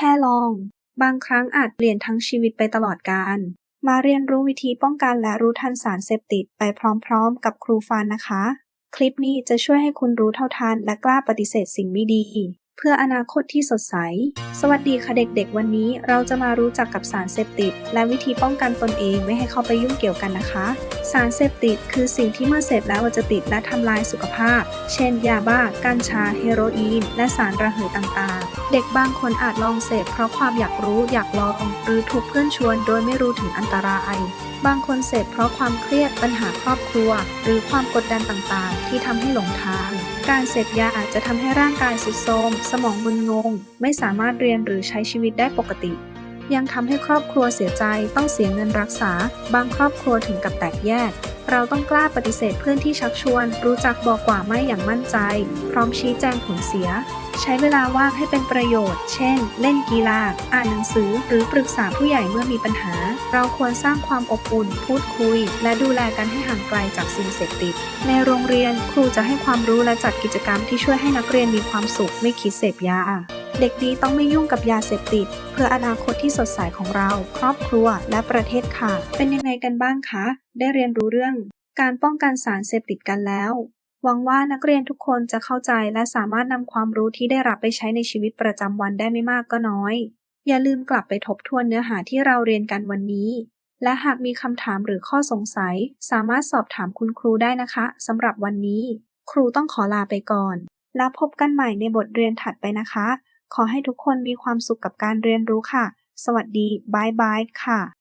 ค่ลอง บางครั้งอาจเปลี่ยนทั้งชีวิตไปตลอดกาล มาเรียนรู้วิธีป้องกันและรู้ทันสารเสพติดไปพร้อมๆ กับครูฟานนะคะ คลิปนี้จะช่วยให้คุณรู้เท่าทันและกล้าปฏิเสธสิ่งไม่ดี เพื่ออนาคตที่สดใส สวัสดีค่ะเด็กๆ วันนี้เราจะมารู้จักกับสารเสพติด และวิธีป้องกันตนเองไม่ให้เข้าไปยุ่งเกี่ยวกันนะคะ สารเสพติดคือสิ่งที่เมื่อเสพแล้วจะติดและทำลายสุขภาพ เช่น ยาบ้า กัญชา เฮโรอีน และสารระเหยต่างๆ เด็กบางคนอาจลองเสพเพราะความอยากรู้อยากลองหรือถูกเพื่อนชวน โดยไม่รู้ถึงอันตราย บางคนเสพเพราะความเครียดปัญหาครอบครัว หรือความกดดันต่างๆ ที่ทำให้หลงทาง การเสพยาอาจจะทำให้ร่างกายสุดโทรมสมองมึนงง ไม่สามารถเรียนหรือใช้ชีวิตได้ปกติ ยังทำให้ครอบครัวเสียใจต้องเสียเงินรักษา บางครอบครัวถึงกับแตกแยก เราต้องกล้าปฏิเสธเพื่อนที่ชักชวน รู้จักบอกกว่าไม่อย่างมั่นใจ พร้อมชี้แจงผลเสีย ใช้เวลาว่างให้เป็นประโยชน์ เช่น เล่นกีฬา อ่านหนังสือ หรือปรึกษาผู้ใหญ่เมื่อมีปัญหา เราควรสร้างความอบอุ่น พูดคุย และดูแลกันให้ห่างไกลจากสิ่งเสพติด ในโรงเรียนครูจะให้ความรู้และจัดกิจกรรมที่ช่วยให้นักเรียนมีความสุขไม่คิดเสพยา เด็กดีต้องไม่ยุ่งกับยาเสพติด เพื่ออนาคตที่สดใสของเรา ครอบครัวและประเทศค่ะ เป็นยังไงกันบ้างคะ ได้เรียนรู้เรื่อง การป้องกันสารเสพติดกันแล้ว หวังว่านักเรียนทุกคนจะเข้าใจและสามารถนำความรู้ที่ได้รับไปใช้ในชีวิตประจำวันได้ไม่มากก็น้อย อย่าลืมกลับไปทบทวนเนื้อหาที่เราเรียนกันวันนี้ และหากมีคำถามหรือข้อสงสัย สามารถสอบถามคุณครูได้นะคะสำหรับวันนี้ ครูต้องขอลาไปก่อนแล้วพบกันใหม่ในบทเรียนถัดไปนะคะ ขอให้ทุกคนมีความสุขกับการเรียนรู้ค่ะ สวัสดีบายบายค่ะ